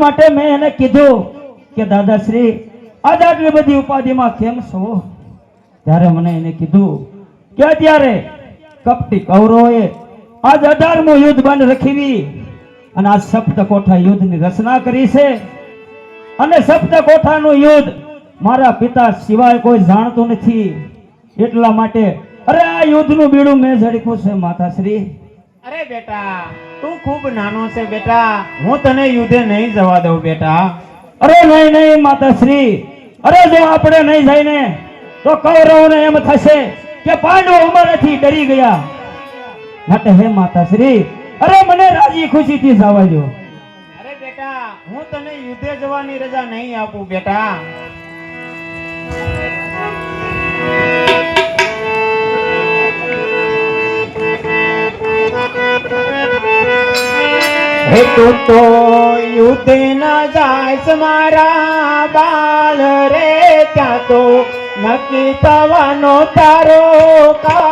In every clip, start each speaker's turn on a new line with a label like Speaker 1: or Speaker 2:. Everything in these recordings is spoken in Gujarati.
Speaker 1: માટે મેં એને કીધું કે, દાદાશ્રી આટલી બધી ઉપાધિમાં કેમ છો? ત્યારે મને એને કીધું કે, અત્યારે કપટી કૌરવોએ આજ અઢારમું યુદ્ધ બંધ રખીવી અને આ સપ્તકોઠા યુદ્ધની રચના કરી છે. અને સપ્તકોઠાનું યુદ્ધ મારા પિતા સિવાય કોઈ જાણતું નથી. એટલા માટે અરે, આ યુદ્ધનું બીડું મેં ઝડક્યું છે, માતાશ્રી.
Speaker 2: અરે બેટા તું ખૂબ નાનો છે બેટા. હું તને યુદ્ધે નહીં જવા દઉં બેટા.
Speaker 1: અરે નહીં નહીં, માતાશ્રી. અરે જો આપણે નહીં જઈને, તો કૌરવોને એમ થશે કે પાંડવો અમારાથી ડરી ગયા. માટે હે માતાશ્રી, અરે મને રાજી ખુશીથી જવા દો
Speaker 2: અરે બેટા, હું તને યુદ્ધે જવાની રજા નહીં આપું બેટા. હે તું યુદ્ધ ના જાય મારા બાળ રે ત્યાં તો નક્કી થવાનો તારો કાળ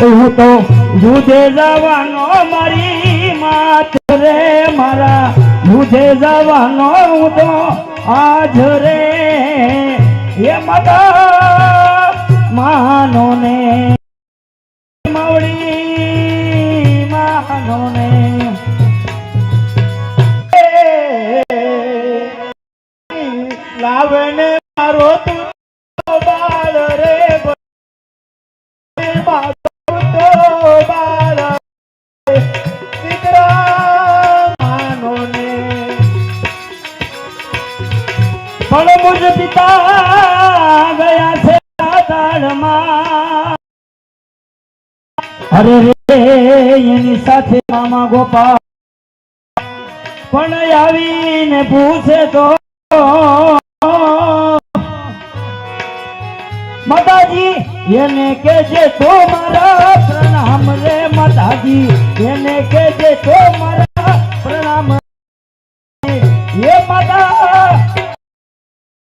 Speaker 1: હું તો યુધે જવાનો મારી માત રે મારા. યુધે જવાનો હું તો આજ રે. એ માતા માનો ને માવડી માનો ને મુજ પિતા ગયા છે અરે રે, એની સાથે મામા ગોપાલ પણ આવીને પૂછે તો, માતાજી, એને કેજે તો મારા પ્રણામ રે માતાજી, એને કેજે તો મારા પ્રણામ એ માતા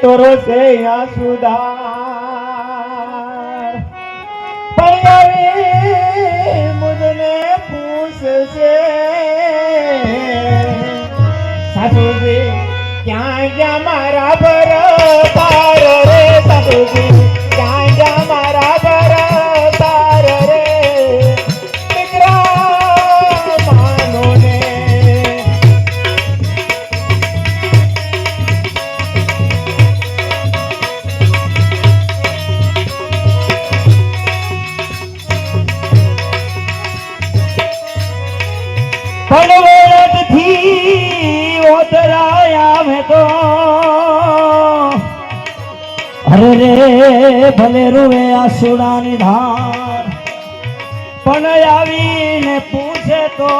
Speaker 1: એ
Speaker 2: તો રોશે આસુદાર પણ આવી મુજને પૂછશે સાસુજી ક્યાં ગયા મારા પર
Speaker 1: પડવળથી ઓતરાય આવે તો. અરે રે ભલે રૂવે આસુડાની ધાર પણ આવીને પૂછે તો